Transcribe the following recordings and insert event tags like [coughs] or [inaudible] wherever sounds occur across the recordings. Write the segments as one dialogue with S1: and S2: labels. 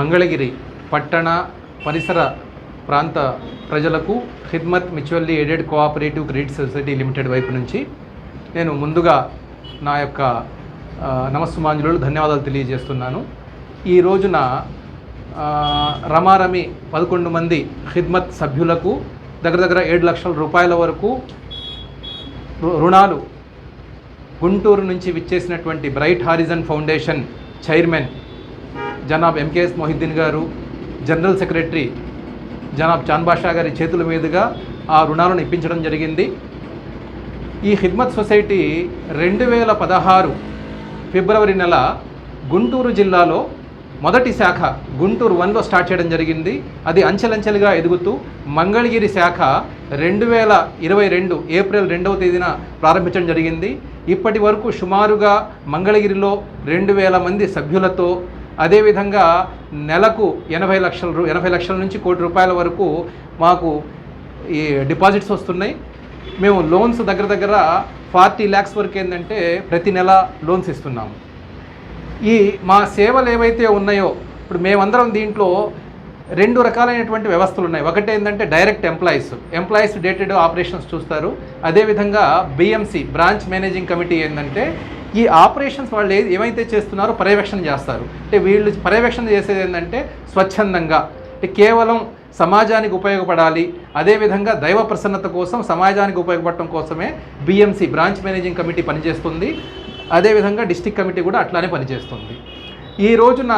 S1: మంగళగిరి పట్టణ పరిసర ప్రాంత ప్రజలకు Khidmat mutually aided cooperative credit society limited వైపు నుంచి నేను ముందుగా నా యొక్క నమస్సుమాంజులు ధన్యవాదాలు తెలియజేస్తున్నాను. ఈ రోజున రమారమి పదకొండు మంది ఖిద్మత్ సభ్యులకు దగ్గర దగ్గర ఏడు లక్షల రూపాయల వరకు రుణాలు గుంటూరు నుంచి విచ్చేసినటువంటి Bright Horizon Foundation chairman Janab MKS Mohiddin garu general secretary Janab చాన్ బాషా గారి చేతుల మీదుగా ఆ రుణాలను ఇప్పించడం జరిగింది. ఈ ఖిద్మత్ సొసైటీ రెండు వేల పదహారు ఫిబ్రవరి నెల గుంటూరు జిల్లాలో మొదటి శాఖ గుంటూరు వన్లో స్టార్ట్ చేయడం జరిగింది. అది అంచెలంచెలుగా ఎదుగుతూ మంగళగిరి శాఖ రెండు వేల ఇరవై రెండు ఏప్రిల్ రెండవ తేదీన ప్రారంభించడం జరిగింది. ఇప్పటి వరకు సుమారుగా మంగళగిరిలో రెండు వేల మంది సభ్యులతో అదేవిధంగా నెలకు ఎనభై లక్షల రూ ఎనభై లక్షల నుంచి కోటి రూపాయల వరకు మాకు ఈ డిపాజిట్స్ వస్తున్నాయి. మేము లోన్స్ దగ్గర దగ్గర ఫార్టీ ల్యాక్స్ వరకు ఏంటంటే ప్రతి నెల లోన్స్ ఇస్తున్నాము. ఈ మా సేవలు ఏవైతే ఉన్నాయో ఇప్పుడు మేమందరం దీంట్లో రెండు రకాలైనటువంటి వ్యవస్థలు ఉన్నాయి. ఒకటి ఏంటంటే direct employees. Employees day to day operations చూస్తారు అదేవిధంగా బిఎంసి బ్రాంచ్ మేనేజింగ్ కమిటీ ఏంటంటే ఈ ఆపరేషన్స్ వాళ్ళు ఏమైతే చేస్తున్నారో పర్యవేక్షణ చేస్తారు. అంటే వీళ్ళు పర్యవేక్షణ చేసేది ఏంటంటే స్వచ్ఛందంగా. అంటే కేవలం సమాజానికి ఉపయోగపడాలి. అదేవిధంగా దైవ ప్రసన్నత కోసం సమాజానికి ఉపయోగపడటం కోసమే బిఎంసి బ్రాంచ్ మేనేజింగ్ కమిటీ పనిచేస్తుంది. అదేవిధంగా డిస్టిక్ కమిటీ కూడా అట్లానే పనిచేస్తుంది. ఈ రోజున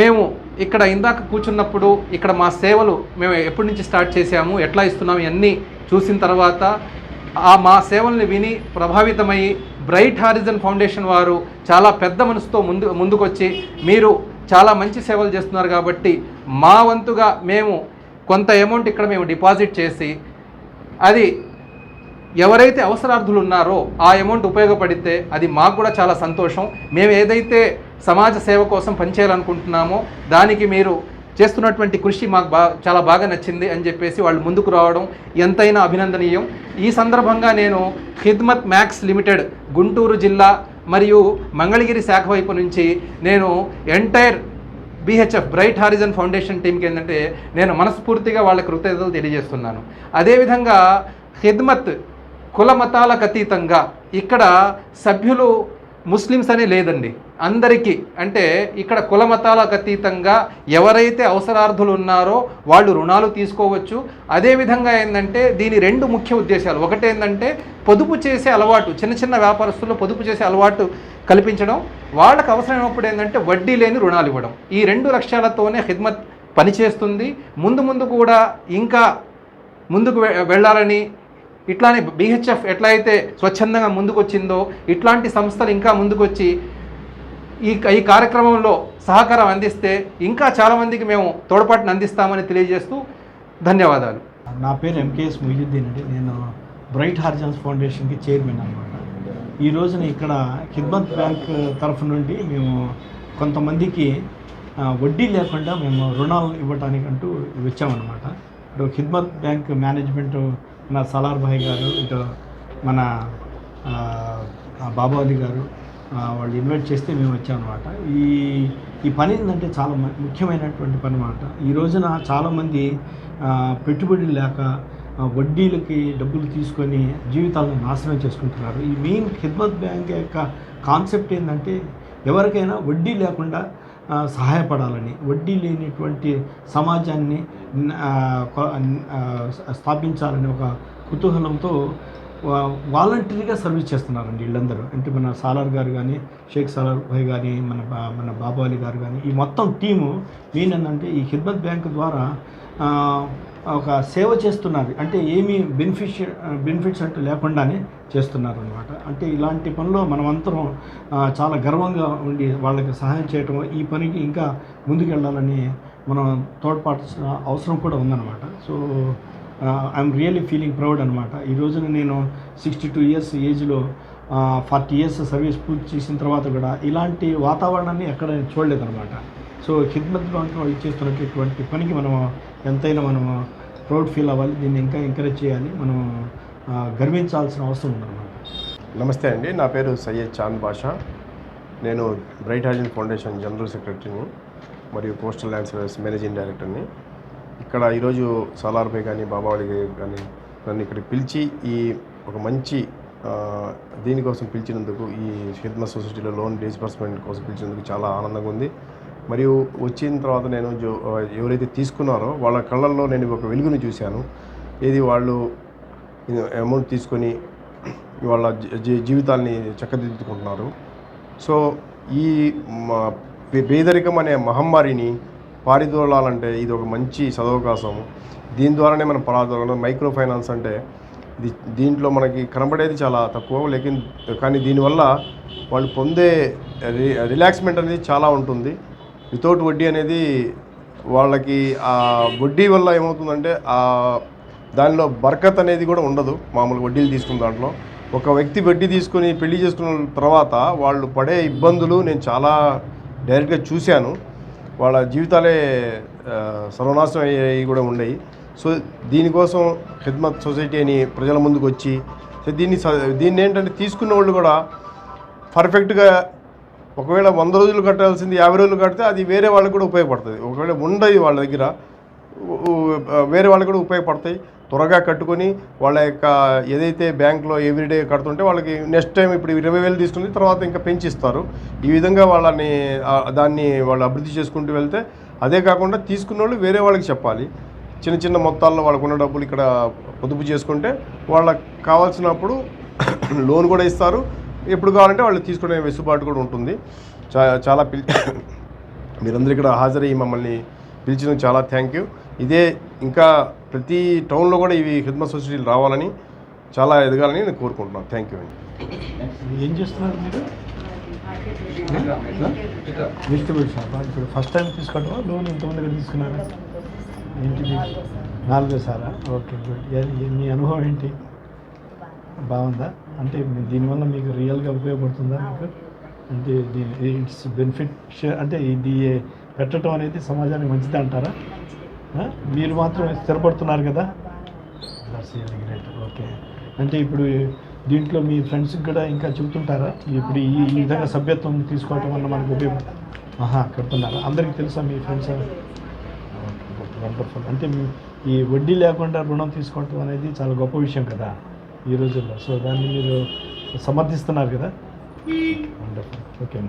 S1: మేము ఇక్కడ ఇందాక కూర్చున్నప్పుడు ఇక్కడ మా సేవలు మేము ఎప్పటి నుంచి స్టార్ట్ చేసాము ఎట్లా ఇస్తున్నాము ఇవన్నీ చూసిన తర్వాత ఆ మా సేవల్ని విని ప్రభావితమై బ్రైట్ హారిజన్ ఫౌండేషన్ వారు చాలా పెద్ద మనసుతో ముందు ముందుకొచ్చి మీరు చాలా మంచి సేవలు చేస్తున్నారు కాబట్టి మా వంతుగా మేము కొంత అమౌంట్ ఇక్కడ మేము డిపాజిట్ చేసి అది ఎవరైతే అవసరార్థులు ఉన్నారో ఆ అమౌంట్ ఉపయోగపడితే అది మాకు కూడా చాలా సంతోషం. మేము ఏదైతే సమాజ సేవ కోసం పనిచేయాలనుకుంటున్నామో దానికి మీరు చేస్తున్నటువంటి కృషి మాకు బా చాలా బాగా నచ్చింది అని చెప్పేసి వాళ్ళు ముందుకు రావడం ఎంతైనా అభినందనీయం. ఈ సందర్భంగా నేను ఖిద్మత్ మ్యాక్స్ లిమిటెడ్ గుంటూరు జిల్లా మరియు మంగళగిరి శాఖ వైపు నుంచి నేను entire BHF bright horizon foundation టీంకి ఏంటంటే నేను మనస్ఫూర్తిగా వాళ్ళ కృతజ్ఞతలు తెలియజేస్తున్నాను. అదేవిధంగా ఖిద్మత్ కుల మతాలకు అతీతంగా ఇక్కడ సభ్యులు ముస్లిమ్స్ అనే లేదండి. అందరికీ అంటే ఇక్కడ కుల మతాలకు అతీతంగా ఎవరైతే అవసరార్థులు ఉన్నారో వాళ్ళు రుణాలు తీసుకోవచ్చు. అదేవిధంగా ఏంటంటే దీని రెండు ముఖ్య ఉద్దేశాలు. ఒకటి ఏంటంటే పొదుపు చేసే అలవాటు చిన్న చిన్న వ్యాపారస్తుల్లో పొదుపు చేసే అలవాటు కల్పించడం. వాళ్ళకు అవసరమైనప్పుడు ఏంటంటే వడ్డీ లేని రుణాలు ఇవ్వడం. ఈ రెండు లక్ష్యాలతోనే ఖిద్మత్ పనిచేస్తుంది. ముందు ముందు కూడా ఇంకా ముందుకు వె- వెళ్ళాలని ఇట్లానే బీహెచ్ఎఫ్ ఎట్లయితే స్వచ్ఛందంగా ముందుకొచ్చిందో ఇట్లాంటి సంస్థలు ఇంకా ముందుకొచ్చి ఈ ఈ కార్యక్రమంలో సహకారం అందిస్తే ఇంకా చాలామందికి మేము తోడ్పాటును అందిస్తామని తెలియజేస్తూ ధన్యవాదాలు.
S2: నా పేరు ఎంకేఎస్ మొయ్యుద్దీన్ అండి. నేను బ్రైట్ హార్జన్స్ ఫౌండేషన్కి చైర్మన్ అనమాట ఈ రోజున ఇక్కడ ఖిద్మత్ బ్యాంక్ తరఫు నుండి మేము కొంతమందికి వడ్డీ లేకుండా మేము రుణాలు ఇవ్వటానికంటూ వచ్చామన్నమాట. ఇప్పుడు ఖిద్మత్ బ్యాంక్ మేనేజ్మెంట్ మన సలార్ భాయ్ గారు ఇటు మన ఆ, బాబు అలీ గారు వాళ్ళు ఇన్వైట్ చేస్తే మేము వచ్చామన్నమాట. ఈ ఈ పని ఏంటంటే చాలా మ- ముఖ్యమైనటువంటి పని అనమాట ఈ రోజున చాలామంది పెట్టుబడులు లేక వడ్డీలకి డబ్బులు తీసుకొని జీవితాలను నాశనం చేసుకుంటున్నారు. ఈ మెయిన్ ఖిద్మత్ బ్యాంక్ యొక్క కాన్సెప్ట్ ఏంటంటే ఎవరికైనా వడ్డీ లేకుండా సహాయపడాలని వడ్డీ లేనిటువంటి సమాజాన్ని స్థాపించాలని ఒక కుతూహలంతో వాలంటరీగా సర్వీస్ చేస్తున్నారండి వీళ్ళందరూ. అంటే మన సాలార్ గారు కానీ షేక్ సాలార్ భాయ్ కానీ మన బా- మన బాబు గారు కానీ ఈ మొత్తం టీము మెయిన్ ఏంటంటే ఈ హిద్మత్ బ్యాంక్ ద్వారా ఒక సేవ చేస్తున్నారు. అంటే ఏమీ బెనిఫిష్ బెనిఫిట్స్ అంటూ లేకుండానే చేస్తున్నారు అనమాట అంటే ఇలాంటి పనిలో మనమంతరం చాలా గర్వంగా ఉండి వాళ్ళకి సహాయం చేయటం ఈ పనికి ఇంకా ముందుకెళ్ళాలని మనం తోడ్పాటు అవసరం కూడా ఉందన్నమాట. So I'm really feeling proud అనమాట ఈ రోజున నేను సిక్స్టీ టూ ఇయర్స్ ఏజ్లో ఫార్టీ ఇయర్స్ సర్వీస్ పూర్తి చేసిన తర్వాత కూడా ఇలాంటి వాతావరణాన్ని ఎక్కడ చూడలేదన్నమాట. సో హిద్మత్ బ్యాంక్ వాళ్ళు చేస్తున్నటువంటి పనికి మనం ఎంతైనా మనం ప్రౌడ్ ఫీల్ అవ్వాలి. దీన్ని ఇంకా ఎంకరేజ్ చేయాలి. మనం గర్వించాల్సిన అవసరం ఉందన్నమాట.
S3: నమస్తే అండి. నా పేరు సయ్యద్ చాంద్ బాషా. నేను బ్రైట్ హైజన్ ఫౌండేషన్ జనరల్ సెక్రటరీని మరియు కోస్టల్ ల్యాండ్ సర్వీస్ మేనేజింగ్ డైరెక్టర్ని. ఇక్కడ ఈరోజు సాలార్పై కానీ బాబావళి కానీ నన్ను ఇక్కడ పిలిచి ఈ ఒక మంచి దీనికోసం పిలిచినందుకు ఈ హిద్మ సొసైటీలో లోన్ డిస్బర్స్మెంట్ కోసం పిలిచినందుకు చాలా ఆనందంగా ఉంది. మరియు వచ్చిన తర్వాత నేను జో ఎవరైతే తీసుకున్నారో వాళ్ళ కళ్ళల్లో నేను ఒక వెలుగుని చూశాను. ఇది వాళ్ళు అమౌంట్ తీసుకొని వాళ్ళ జీ- జీ- జీవితాల్ని చక్కదిద్దుకుంటున్నారు. సో ఈ పే- పేదరికం అనే మహమ్మారిని పారిదోలాలంటే ఇది ఒక మంచి సదవకాశం. దీని ద్వారానే మనం పారదోలం మైక్రో ఫైనాన్స్ అంటే ఇది దీంట్లో మనకి కనబడేది చాలా తక్కువ లేకిన్ కానీ దీనివల్ల వాళ్ళు పొందే రి రిలాక్స్మెంట్ అనేది చాలా ఉంటుంది. వితౌట్ వడ్డీ అనేది వాళ్ళకి ఆ వడ్డీ వల్ల ఏమవుతుందంటే ఆ దానిలో బర్కత్ అనేది కూడా ఉండదు. మామూలు వడ్డీలు తీసుకున్న దాంట్లో. ఒక వ్యక్తి వడ్డీ తీసుకుని పెళ్ళి చేసుకున్న తర్వాత వాళ్ళు పడే ఇబ్బందులు నేను చాలా డైరెక్ట్గా చూశాను. వాళ్ళ జీవితాలే సర్వనాశనం అయ్యాయి కూడా ఉన్నాయి సో దీనికోసం ఖిద్మత్ సొసైటీ అని ప్రజల ముందుకు వచ్చి సో దీన్ని స- దీన్ని ఏంటంటే తీసుకున్న వాళ్ళు కూడా పర్ఫెక్ట్గా ఒకవేళ వంద రోజులు కట్టాల్సింది యాభై రోజులు కడితే అది వేరే వాళ్ళకి కూడా ఉపయోగపడుతుంది. ఒకవేళ ఉండదు వాళ్ళ దగ్గర వేరే వాళ్ళకి కూడా ఉపయోగపడతాయి. త్వరగా కట్టుకొని వాళ్ళ యొక్క ఏదైతే బ్యాంక్లో ఎవ్రీడే కడుతుంటే వాళ్ళకి నెక్స్ట్ టైం ఇప్పుడు ఇరవై వేలు తీసుకుంది తర్వాత ఇంకా పెంచిస్తారు. ఈ విధంగా వాళ్ళని దాన్ని వాళ్ళు అభివృద్ధి చేసుకుంటూ వెళ్తే అదే కాకుండా తీసుకున్న వాళ్ళు వేరే వాళ్ళకి చెప్పాలి. చిన్న చిన్న మొత్తాల్లో వాళ్ళకు ఉన్న డబ్బులు ఇక్కడ పొదుపు చేసుకుంటే వాళ్ళకి కావాల్సినప్పుడు [clears throat] లోన్ కూడా ఇస్తారు. ఎప్పుడు కావాలంటే వాళ్ళు తీసుకునే వెసులుబాటు కూడా ఉంటుంది. చా చాలా పిల్ [coughs] మీరందరూ ఇక్కడ హాజరయ్యి మమ్మల్ని పిలిచినందుకు చాలా థ్యాంక్ యూ. ఇదే ఇంకా ప్రతి టౌన్లో కూడా ఇవి హిద్మ సొసైటీలు రావాలని చాలా ఎదగాలని నేను కోరుకుంటున్నాను. థ్యాంక్ యూ అండి.
S2: ఏం చేస్తున్నారు మీరు? వెజిటబుల్ షాప్ ఇప్పుడు ఫస్ట్ టైం తీసుకోవటం లోన్ ఎంతమంది తీసుకున్నారు? ఏంటిది నాలుగోసారా ఓకే గుడ్. మీ అనుభవం ఏంటి? బాగుందా? అంటే దీనివల్ల మీకు రియల్గా ఉపయోగపడుతుందా మీకు? అంటే దీని ఇట్స్ బెనిఫిట్ అంటే ఇది పెట్టడం అనేది సమాజానికి మంచిది అంటారా? మీరు మాత్రం స్థిరపడుతున్నారు కదా? గ్రేట్ ఓకే అంటే ఇప్పుడు దీంట్లో మీ ఫ్రెండ్స్కి కూడా ఇంకా చెబుతుంటారా? ఇప్పుడు ఈ ఈ విధంగా సభ్యత్వం తీసుకోవటం వల్ల మనకు ఉపయోగం. ఆహా కడుతున్నారా. అందరికీ తెలుసా మీ ఫ్రెండ్స్ వండర్ఫుల్ అంటే ఈ వడ్డీ లేకుండా రుణం తీసుకోవటం అనేది చాలా గొప్ప విషయం కదా? ఈ రోజుల్లో. సో దాన్ని మీరు సమర్థిస్తున్నారు కదా? ఓకే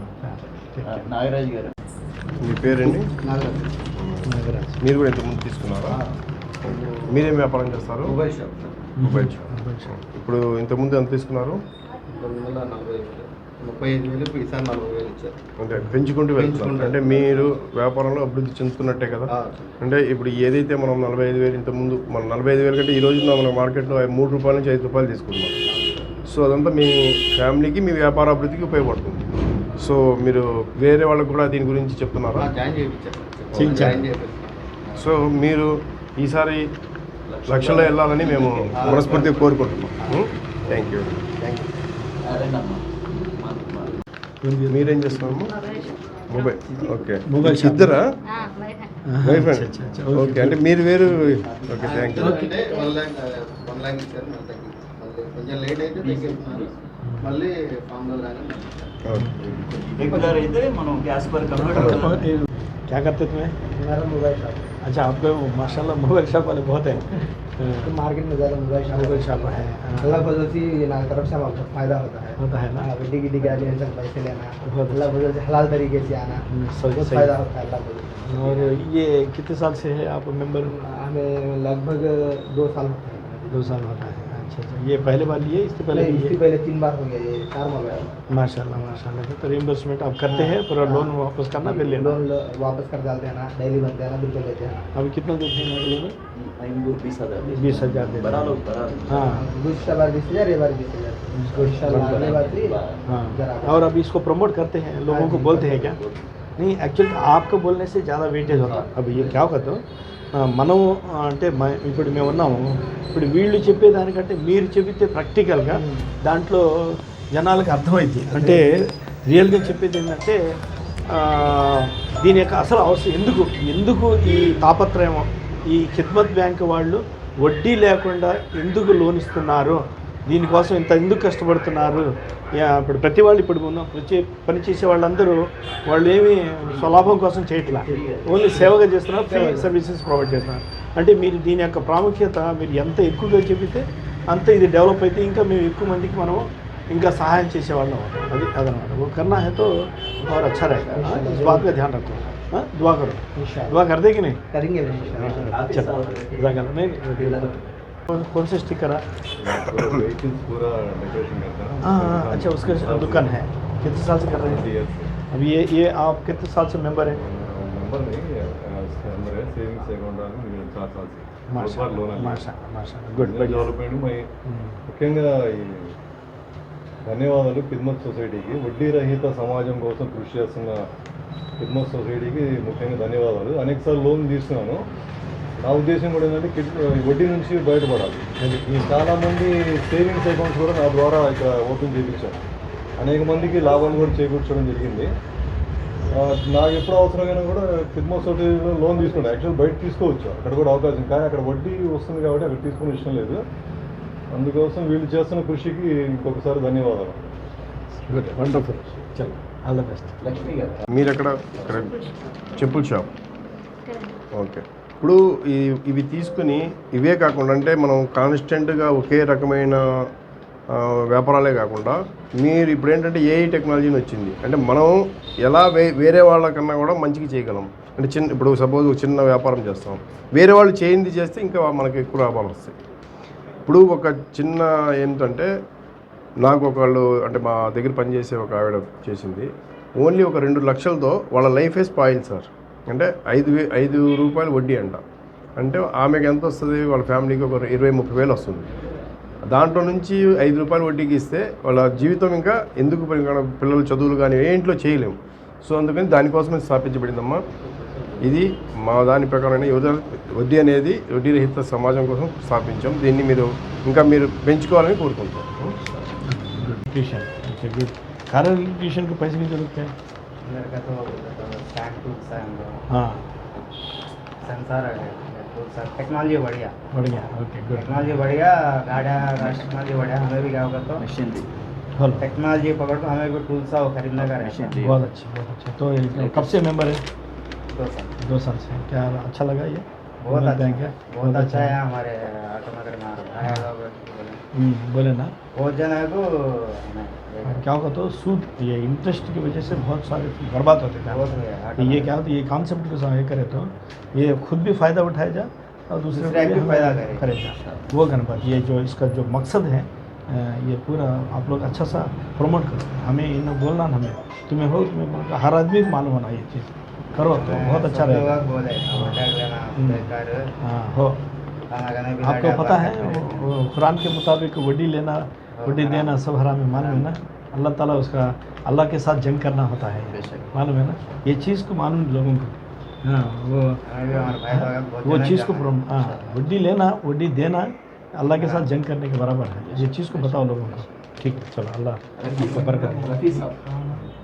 S4: నాగరాజు గారు.
S3: మీ పేరండి?
S2: నాగరాజ్.
S3: మీరు కూడా ఇంతకుముందు తీసుకున్నారా? మీరేం వ్యాపారం చేస్తారు?
S4: Mobile shop.
S3: Mobile shop. ఇప్పుడు ఇంతకుముందు ఎంత తీసుకున్నారు?
S4: రెండు వందల నలభై వేలు ముప్పై ఐదు వేలు ఇప్పుడు ఈసారి నలభై వేలు ఇచ్చారు.
S3: అంటే పెంచుకుంటూ వెళ్తున్నారు. అంటే మీరు వ్యాపారంలో అభివృద్ధి చెందుతున్నట్టే కదా? అంటే ఇప్పుడు ఏదైతే మనం నలభై ఐదు వేలు ఇంతకుముందు మనం నలభై ఐదు వేలు కంటే ఈ రోజున మన మార్కెట్లో మూడు రూపాయల నుంచి ఐదు రూపాయలు తీసుకుంటున్నాం. సో అదంతా మీ ఫ్యామిలీకి మీ వ్యాపార అభివృద్ధికి ఉపయోగపడుతుంది. సో మీరు వేరే వాళ్ళకి కూడా దీని గురించి చెప్తున్నారా? సో మీరు ఈసారి లక్షల్లో వెళ్ళాలని మేము మనస్ఫూర్తిగా కోరుకుంటున్నాం. Thank you. Thank you. మీరేం చేస్తున్నాము మొబైల్. ఓకే.
S2: Mobile shop.
S3: ఇద్దరా? వైఫ్
S2: అచ్చా, ఓకే.
S3: అంటే మీరు వేరు. ఓకే థ్యాంక్ యూ
S4: అంటే వన్ ల్యాక్
S2: अच्छा आपके माशाल्लाह मोबाइल शॉप वाले बहुत हैं।
S5: तो मार्केट में ज़्यादा मोबाइल शॉप
S2: मोबाइल शॉप है हाँ।
S5: अल्लाह फजल से ये ना तरफ़ से हमारा फ़ायदा होता है।
S2: होता है ना?
S5: गिड्डी गिड्डी गाड़ी है पैसे लेना अल्लाह अच्छा। फजल से हलाल तरीके से आना
S2: हम्म,
S5: बहुत फ़ायदा होता है अल्लाह फजल
S2: और ये कितने साल से है आप मेंबर?
S5: हमें लगभग दो साल होता है
S2: दो साल होता है अच्छा अच्छा। ये पहले बार लिए इससे पहले नहीं,
S5: इससे पहले तीन बार हो गया ये चार बार
S2: माशाल्लाह माशाल्लाह। तो रिइंबर्समेंट आप करते हैं हाँ। पूरा लोन वापस करना फिर लोन।
S5: वापस कर डालते हैं ना डेली बनते हैं ना बिल्कुल लेते हैं
S2: अभी कितना देते हैं अगले में?
S6: बीस हज़ार
S2: बीस हज़ार हाँ।
S5: गुस्सा बार बीस हज़ार ये बार बीस हज़ार।
S2: और अभी इसको प्रमोट करते हैं लोगों हाँ को बोलते हैं क्या? नहीं एक्चुअली आपको बोलने से ज़्यादा वेटेज होता है। अभी ये क्या कहते हो మనం అంటే మ- ఇప్పుడు మేము ఉన్నాము. ఇప్పుడు వీళ్ళు చెప్పేదానికంటే మీరు చెబితే ప్రాక్టికల్గా దాంట్లో జనాలకు అర్థమైంది అంటే రియల్గా చెప్పేది ఏంటంటే దీని యొక్క అసలు అవసరం ఎందుకు? ఎందుకు ఈ తాపత్రయం? ఈ ఖిద్మత్ బ్యాంక్ వాళ్ళు వడ్డీ లేకుండా ఎందుకు లోన్ ఇస్తున్నారు? దీనికోసం ఇంత ఎందుకు కష్టపడుతున్నారు యా, ఇప్పుడు ప్రతి వాళ్ళు ఇప్పుడు ఉన్న ప్రతి పని చేసే వాళ్ళందరూ వాళ్ళు ఏమి స్వలాభం కోసం చేయట్లా ఓన్లీ సేవగా చేస్తున్నారు ఫ్రీ సర్వీసెస్ ప్రొవైడ్ చేస్తున్నారు అంటే మీరు దీని యొక్క ప్రాముఖ్యత మీరు ఎంత ఎక్కువగా చెబితే అంత ఇది డెవలప్ అయితే ఇంకా మేము ఎక్కువ మందికి మనం ఇంకా సహాయం చేసేవాళ్ళం అవుతాం అది అదనమాట वो करना है तो और अच्छा रहेगा हाँ, इस बात का ध्यान रखो हाँ, दुआ करो दुआ कर दे कि नहीं
S5: करेंगे भाई इंशाल्लाह।
S2: अच्छा जाकर नहीं नहीं कौन से स्टिकर है
S7: व्हीकल्स पूरा डेकोरेशन करता है
S2: हाँ हाँ, अच्छा उसका दुकान है कितने साल से कर रहे हैं अब ये ये आप कितने साल से मेंबर हैं
S7: नंबर नहीं इसके अंदर है सेविंग्स अकाउंट है चार साल से
S2: माशा
S7: लोन
S2: माशा माशा गुड बढ़िया
S7: డెవలప్మెంట్ మై
S2: हम्म,
S7: ముఖ్యంగా ఈ ధన్యవాదాలు ఖిద్మత్ సొసైటీకి వడ్డీ రహిత సమాజం కోసం కృషి చేస్తున్న ఖిద్మత్ సొసైటీకి ముఖ్యంగా ధన్యవాదాలు అనేకసార్లు లోన్ తీసుకున్నాను నా ఉద్దేశం కూడా ఏంటంటే కిడ్- వడ్డీ నుంచి బయటపడాలి. ఈ చాలామంది సేవింగ్స్ అకౌంట్స్ కూడా నా ద్వారా ఇక్కడ ఓపెన్ చేయించాను అనేక మందికి లాభాలు కూడా చేకూర్చడం జరిగింది. నాకు ఎప్పుడు అవసరమైనా కూడా ఖిద్మత్ సొసైటీలో లోన్ తీసుకున్నాను యాక్చువల్ బయట తీసుకోవచ్చు. అక్కడ కూడా అవకాశం. కానీ అక్కడ వడ్డీ వస్తుంది కాబట్టి అక్కడ తీసుకునే ఇష్టం లేదు. అందుకోసం వీళ్ళు చేస్తున్న కృషికి ఇంకొకసారి ధన్యవాదాలు.
S2: గుడ్ వండర్ఫుల్ చలో ఆల్ ద బెస్ట్
S3: మీరు ఎక్కడ చెప్పుల షాప్. ఓకే. ఇప్పుడు ఇవి తీసుకుని ఇవే కాకుండా అంటే మనం కాన్స్టెంట్గా ఒకే రకమైన వ్యాపారాలే కాకుండా మీరు ఇప్పుడు ఏంటంటే ఏఐ టెక్నాలజీని వచ్చింది. అంటే మనం ఎలా వే వేరే వాళ్ళకన్నా కూడా మంచిగా చేయగలం. అంటే చిన్న ఇప్పుడు సపోజ్ ఒక చిన్న వ్యాపారం చేస్తాం. వేరే వాళ్ళు చేయింది చేస్తే ఇంకా మనకి ఎక్కువ లాభాలు వస్తాయి. ఇప్పుడు ఒక చిన్న ఏంటంటే నాకు ఒకళ్ళు అంటే మా దగ్గర పనిచేసే ఒక ఆవిడ చేసింది. ఓన్లీ ఒక రెండు లక్షలతో వాళ్ళ లైఫే స్పాయిల్ సార్. అంటే ఐదు ఐదు రూపాయలు వడ్డీ అంట. అంటే ఆమెకి ఎంత వస్తుంది? వాళ్ళ ఫ్యామిలీకి ఒక ఇరవై ముప్పై వేలు వస్తుంది. దాంట్లో నుంచి ఐదు రూపాయలు వడ్డీకి ఇస్తే వాళ్ళ జీవితం ఇంకా ఎందుకు పిల్లల చదువులు కానీ ఏంట్లో చేయలేము. సో అందుకని దానికోసమే స్థాపించబడిందమ్మా. ఇది మా దాని ప్రకారమైన యువత వడ్డీ అనేది వడ్డీ రహిత సమాజం కోసం స్థాపించాం. దీన్ని మీరు ఇంకా మీరు పెంచుకోవాలని కోరుకుంటాం
S2: ట్యూషన్ కరెంట్ ట్యూషన్కి పైసలు దొరుకుతాయి? के
S5: तो स्टैंड टूल्स है। हम लोग
S2: हाँ
S5: सेंसर है टूल्स है टेक्नोलॉजी बढ़िया।
S2: बढ़िया ओके गुड
S5: टेक्नोलॉजी बढ़िया गाड़िया टेक्नोलॉजी बढ़िया हमें भी क्या होगा तो
S6: मशीन
S2: हेलो
S5: टेक्नोलॉजी पकड़ तो हमें भी टूल्स वो खरीदने का है।
S2: बहुत अच्छा बहुत अच्छा। तो कब से मेंबर है?
S5: दो साल
S2: दो साल से। क्या अच्छा लगा ये?
S5: बहुत अच्छा
S2: है?
S5: बहुत अच्छा है हमारे ऑटोनगर में आया लोग बोले।
S2: हम्म, ना।
S5: बहुत जन है को
S2: क्या होगा तो सूद ये इंटरेस्ट की वजह से बहुत सारे बर्बाद होते थे तो ये क्या होता है ये कॉन्सेप्ट के साथ करे तो ये खुद भी फ़ायदा उठाया जा और दूसरे को
S5: भी फ़ायदा करे।
S2: करेगा वो गणपति ये जो इसका जो मकसद है ये पूरा आप लोग अच्छा सा प्रमोट करो। हमें इन बोलना ना हमें। तुम्हें हो तुम्हें हर आदमी को मालूम होना ये चीज़। करो तो बहुत अच्छा रहेगा।
S5: बोले
S2: हम्म। हाँ हो। आपको पता है कुरान के मुताबिक वड्डी लेना वड्डी देना सब हराम है मालूम है ना? अल्लाह ताला उसका अल्लाह के साथ जंग करना होता है। मालूम है ना? ये चीज़ को मालूम लोगों को। हाँ वो
S5: बहुत
S2: वो चीज़ को
S5: है।
S2: प्रम- हाँ। वड्डी लेना वड्डी देना अल्लाह के साथ जंग करने के बराबर है। ये चीज़ को बताओ लोगों को। ठीक है चलो अल्लाह बरकत।